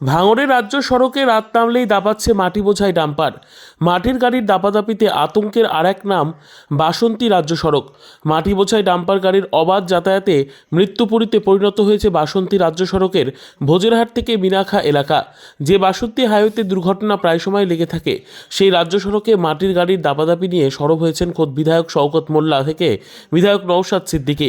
ভাঙড়ে রাজ্য সড়কে রাত নামলেই দাপাচ্ছে মাটি বোঝাই ডাম্পার। মাটির গাড়ির দাপাদাপিতে আতঙ্কের আর এক নাম বাসন্তী রাজ্য সড়ক। মাটি বোঝাই ডাম্পার গাড়ির অবাধ যাতায়াতে মৃত্যুপুরীতে পরিণত হয়েছে বাসন্তী রাজ্য সড়কের ভোজেরহাট থেকে মিনাখা এলাকা। যে বাসন্তী হাইওয়েতে দুর্ঘটনা প্রায় সময় লেগে থাকে, সেই রাজ্য সড়কে মাটির গাড়ির দাপাদাপি নিয়ে সরব হয়েছেন খোদ বিধায়ক শওকত মোল্লা থেকে বিধায়ক নৌসাদ সিদ্দিকী।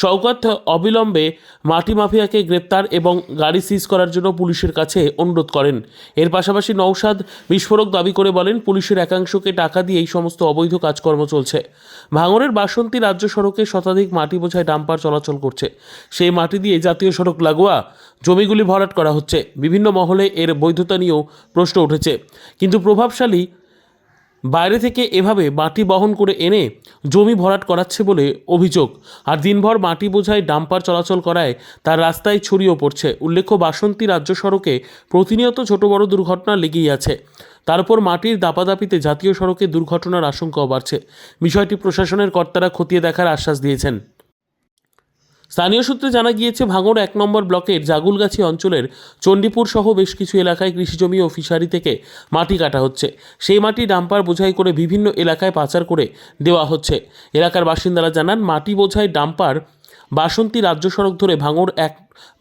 শওকত অবিলম্বে মাটি মাফিয়াকে গ্রেপ্তার এবং গাড়ি সিজ করার জন্য পুলিশের কাছে অনুরোধ করেন। এর পাশাপাশি নৌসাদ বিস্ফোরক দাবি করে বলেন, পুলিশের একাংশকে টাকা দিয়ে এই সমস্ত অবৈধ কাজকর্ম চলছে। ভাঙরের বাসন্তী রাজ্য সড়কে শতাধিক মাটি বোঝায় ডাম্পার চলাচল করছে। সেই মাটি দিয়ে জাতীয় সড়ক লাগোয়া জমিগুলি ভরাট করা হচ্ছে। বিভিন্ন মহলে এর বৈধতা নিয়েও প্রশ্ন উঠেছে। কিন্তু প্রভাবশালী বাইরে থেকে এভাবে মাটি বহন করে এনে জমি ভরাট করাচ্ছে বলে অভিযোগ। আর দিনভর মাটি বোঝায় ডাম্পার চলাচল করায় তার রাস্তায় ছড়িয়েও পড়ছে। উল্লেখ্য, বাসন্তী রাজ্য সড়কে প্রতিনিয়ত ছোট বড় দুর্ঘটনা লেগেই আছে। তারপর মাটির দাপাদাপিতে জাতীয় সড়কে দুর্ঘটনার আশঙ্কাও বাড়ছে। বিষয়টি প্রশাসনের কর্তারা খতিয়ে দেখার আশ্বাস দিয়েছেন। স্থানীয় সূত্রে জানা গিয়েছে, ভাঙড় এক নম্বর ব্লকের জাগুলগাছি অঞ্চলের চণ্ডীপুর সহ বেশ কিছু এলাকায় কৃষিজমি ও ফিশারি থেকে মাটি কাটা হচ্ছে। সেই মাটি ডাম্পার বোঝাই করে বিভিন্ন এলাকায় পাচার করে দেওয়া হচ্ছে। এলাকার বাসিন্দারা জানান, মাটি বোঝাই ডাম্পার বাসন্তী রাজ্য সড়ক ধরে ভাঙড় এক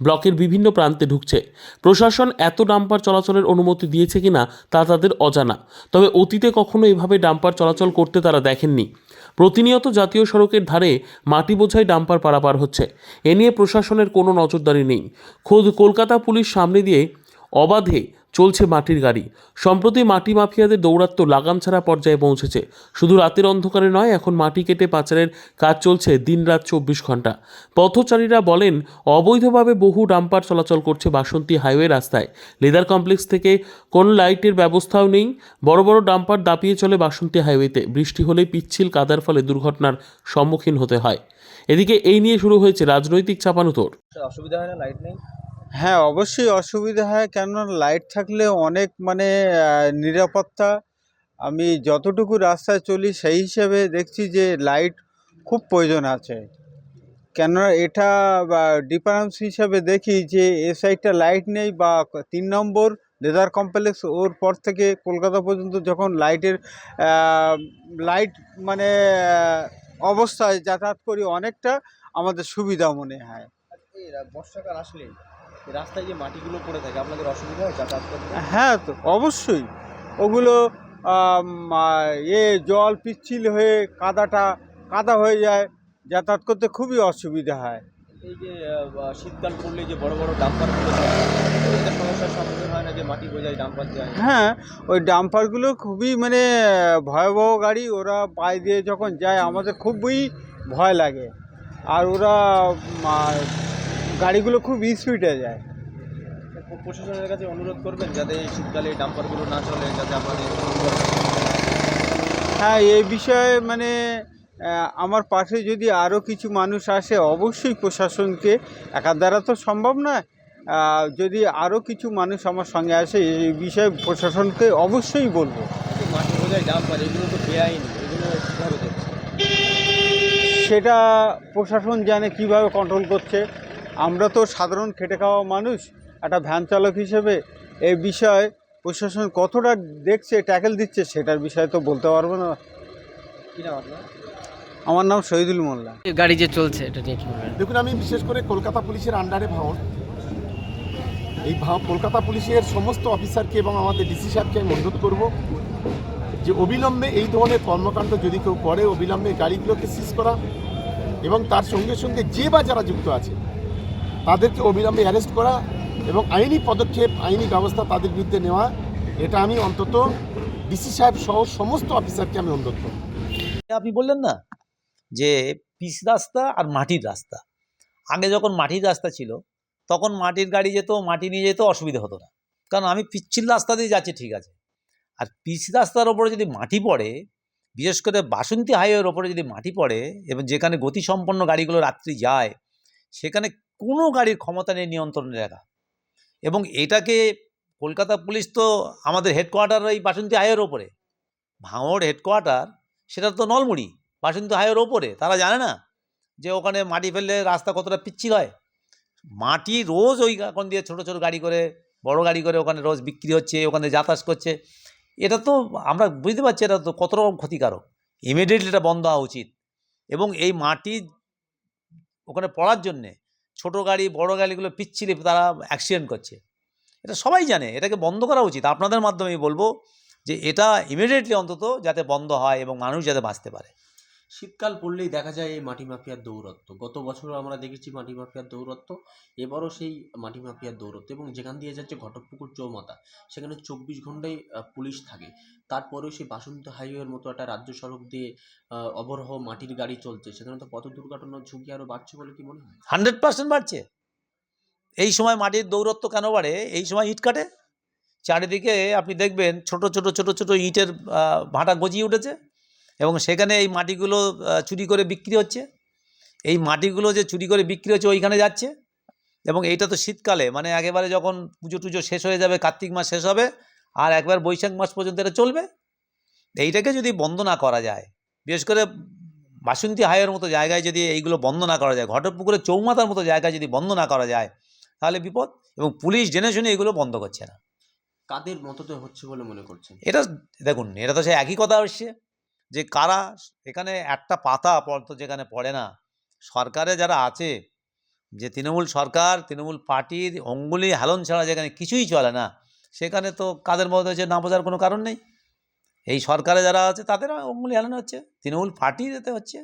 ব্লকের বিভিন্ন প্রান্তে ঢুকছে। প্রশাসন এত ডাম্পার চলাচলের অনুমতি দিয়েছে কিনা তা তাদের অজানা। তবে অতীতে কখনো এভাবে ডাম্পার চলাচল করতে তারা দেখেননি। প্রতিনিয়ত জাতীয় সড়কের ধারে মাটি বোঝাই ডাম্পার পারাপার হচ্ছে। এ নিয়ে প্রশাসনের কোনো নজরদারি নেই। খোদ কলকাতা পুলিশ সামনে দিয়ে অবাধে চলছে মাটির গাড়ি। সম্প্রতি মাটি মাফিয়াদের দৌরাত্ম্য লাগাম ছাড়া পর্যায়ে পৌঁছেছে। শুধু রাতের অন্ধকারে নয়, এখন মাটি কেটে পাচারের কাজ চলছে দিনরাত চব্বিশ ঘণ্টা। পথচারীরা বলেন, অবৈধভাবে বহু ডাম্পার চলাচল করছে বাসন্তী হাইওয়ে রাস্তায়। লেদার কমপ্লেক্স থেকে কোনো লাইটের ব্যবস্থাও নেই। বড় বড় ডাম্পার দাপিয়ে চলে বাসন্তী হাইওয়েতে। বৃষ্টি হলেই পিচ্ছিল কাদার ফলে দুর্ঘটনার সম্মুখীন হতে হয়। এদিকে এই নিয়ে শুরু হয়েছে রাজনৈতিক চাপানুতোর। অসুবিধা হয় না, লাইট নেই। হ্যাঁ অবশ্যই অসুবিধা হয়। কেননা লাইট থাকলে অনেক মানে নিরাপত্তা। আমি যতটুকু রাস্তায় চলি, সেই হিসেবে দেখছি যে লাইট খুব প্রয়োজন আছে। কেননা এটা ডিফারেন্স হিসাবে দেখি যে, এ সাইডটা লাইট নেই বা, তিন নম্বর লেদার কমপ্লেক্স ওর পর থেকে কলকাতা পর্যন্ত যখন লাইটের লাইট মানে অবস্থায় যাতায়াত করি, অনেকটা আমাদের সুবিধা মনে হয়। বর্ষাকাল আসলে রাস্তায় যে মাটিগুলো পড়ে থাকে আপনাদের অসুবিধা হয় যাতায়াত করতে? হ্যাঁ তো অবশ্যই। ওগুলো এ জল পিচ্ছিল হয়ে কাদাটা কাদা হয়ে যায় যাতায়াত করতে খুবই অসুবিধা হয়। এই যে শীতকাল পড়লে যে বড় বড় ডাম্পারগুলো সমস্যার সম্মুখীন হয় না যে মাটি বোঝাই ডাম্পার যায়? হ্যাঁ ওই ডাম্পারগুলো খুবই মানে ভয়াবহ গাড়ি ওরা পায়ে দিয়ে যখন যায় আমাদের খুবই ভয় লাগে। আর ওরা গাড়িগুলো খুব স্পিডে যায়। প্রশাসনের কাছে অনুরোধ করবেন যাতে এই শীতকালে এই ডাম্পারগুলো না চলে যাতে আমাদের হ্যাঁ। এই বিষয়ে মানে আমার পাশে যদি আরও কিছু মানুষ আসে অবশ্যই প্রশাসনকে একার দ্বারা তো সম্ভব নয় যদি আরও কিছু মানুষ আমার সঙ্গে আসে এই বিষয়ে প্রশাসনকে অবশ্যই বলব। সেটা প্রশাসন জানে কীভাবে কন্ট্রোল করছে। আমরা তো সাধারণ খেটে খাওয়া মানুষ একটা ভ্যান চালক হিসেবে এই বিষয়ে প্রশাসন কতটা দেখছে ট্যাকেল দিচ্ছে সেটার বিষয়ে তো বলতে পারব না। আমার নাম শহীদুল মোল্লা। গাড়ি যে চলছে এটা নিয়ে কি বলবেন? দেখুন আমি বিশেষ করে কলকাতা পুলিশের আন্ডারে ভাঙন এই ভাঙ- কলকাতা পুলিশের সমস্ত অফিসারকে এবং আমাদের ডিসি সাহেবকে আমি অনুরোধ করব যে অবিলম্বে এই ধরনের কর্মকাণ্ড যদি কেউ করে অবিলম্বে গাড়িগুলোকে সিজ করা এবং তার সঙ্গে সঙ্গে যে বা যারা যুক্ত আছে তাদেরকে অবিলম্বে অ্যারেস্ট করা এবং আইনি পদক্ষেপ, আইনি ব্যবস্থা তাদের বিরুদ্ধে নেওয়া, এটা আমি অন্তত ডিসি সাহেব সহ সমস্ত অফিসারকে আমি অনুরোধ করব। আপনি বললেন না যে পিচ রাস্তা আর মাটির রাস্তা। আগে যখন মাটির রাস্তা ছিল, তখন মাটির গাড়ি যেত, মাটি নিয়ে যেত, অসুবিধা হতো না। কারণ আমি পিচ্ছিল রাস্তা দিয়ে যাচ্ছি, ঠিক আছে। আর পিচ রাস্তার ওপরে যদি মাটি পড়ে, বিশেষ করে বাসন্তী হাইওয়ের ওপরে যদি মাটি পড়ে, এবং যেখানে গতিসম্পন্ন গাড়িগুলো রাত্রি যায় সেখানে কোনো গাড়ির ক্ষমতা নেই নিয়ন্ত্রণে রাখা এবং এটাকে কলকাতা পুলিশ তো আমাদের হেডকোয়ার্টার এই বাসন্তী হাইওয়ের ওপরে। ভাঙড় হেডকোয়ার্টার সেটা তো নলমুড়ি, বাসন্তী হাইওয়ের ওপরে। তারা জানে না যে ওখানে মাটি ফেললে রাস্তা কতটা পিচ্ছিল হয়। মাটি রোজ ওই এখন দিয়ে ছোটো ছোটো গাড়ি করে, বড় গাড়ি করে ওখানে রোজ বিক্রি হচ্ছে, ওখানে যাতায়াত করছে। এটা তো আমরা বুঝতে পারছি এটা তো কত রকম ক্ষতিকারক। ইমিডিয়েটলি এটা বন্ধ হওয়া উচিত। এবং এই মাটি ওখানে পড়ার জন্যে, ছোট গাড়ি, বড় গাড়িগুলো পিচ্ছিলে, তারা অ্যাক্সিডেন্ট করছে। এটা সবাই জানে, এটাকে বন্ধ করা উচিত। আপনাদের মাধ্যমেই বলব যে, এটা ইমিডিয়েটলি অন্তত যাতে বন্ধ হয় এবং মানুষ যাতে বাঁচতে পারে। শীতকাল পড়লেই দেখা যায় এই মাটি মাফিয়ার দৌরত্ব। গত বছরও আমরা দেখেছি মাটি মাফিয়ার দৌরত্ব, এবারও সেই মাটি মাফিয়ার দৌরত্ব এবং যেখান দিয়ে যাচ্ছে ঘটকপুকুর চৌমাথা, সেখানে চব্বিশ ঘন্টাই পুলিশ থাকে। তারপরেও সেই বাসন্তী হাইওয়ের মতো একটা রাজ্য সড়ক দিয়ে অবরহ মাটির গাড়ি চলছে। সেখানে তো পথ দুর্ঘটনার ঝুঁকি আরও বাড়ছে বলে কি মনে হয়? হান্ড্রেড পার্সেন্ট বাড়ছে। এই সময় মাটির দৌরত্ব কেন বাড়ে? এই সময় ইট কাটে? চারিদিকে আপনি দেখবেন ছোট ছোট ছোট ছোট ইটের ভাটা গজিয়ে উঠেছে। এবং সেখানে এই মাটিগুলো চুরি করে বিক্রি হচ্ছে। এই মাটিগুলো যে চুরি করে বিক্রি হচ্ছে ওইখানে যাচ্ছে। এবং এইটা তো শীতকালে মানে একেবারে যখন পুজো টুজো শেষ হয়ে যাবে কার্তিক মাস শেষ হবে আর একবার বৈশাখ মাস পর্যন্ত এটা চলবে এইটাকে যদি বন্ধ না করা যায় বিশেষ করে বাসন্তী হাইয়ের মতো জায়গায় যদি এইগুলো বন্ধ না করা যায় ঘটকপুকুরের চৌমাথার মতো জায়গায় যদি বন্ধ না করা যায় তাহলে বিপদ। এবং পুলিশ জেনে শুনে এগুলো বন্ধ করছে না। কাদের মততে হচ্ছে বলে মনে করছেন? এটা দেখুন এটা তো সে একই কথা আসছে। যে কারা এখানে একটা পাতা পর্যন্ত যেখানে পড়ে না, সরকারে যারা আছে, যে তৃণমূল সরকার, তৃণমূল পার্টির অঙ্গুলি হেলন ছাড়া যেখানে কিছুই চলে না, সেখানে তো কাদের মধ্যে হচ্ছে না বোঝার কোনো কারণ নেই। এই সরকারে যারা আছে, তাদের অঙ্গুলি হেলন হচ্ছে, তৃণমূল পার্টি যেতে হচ্ছে।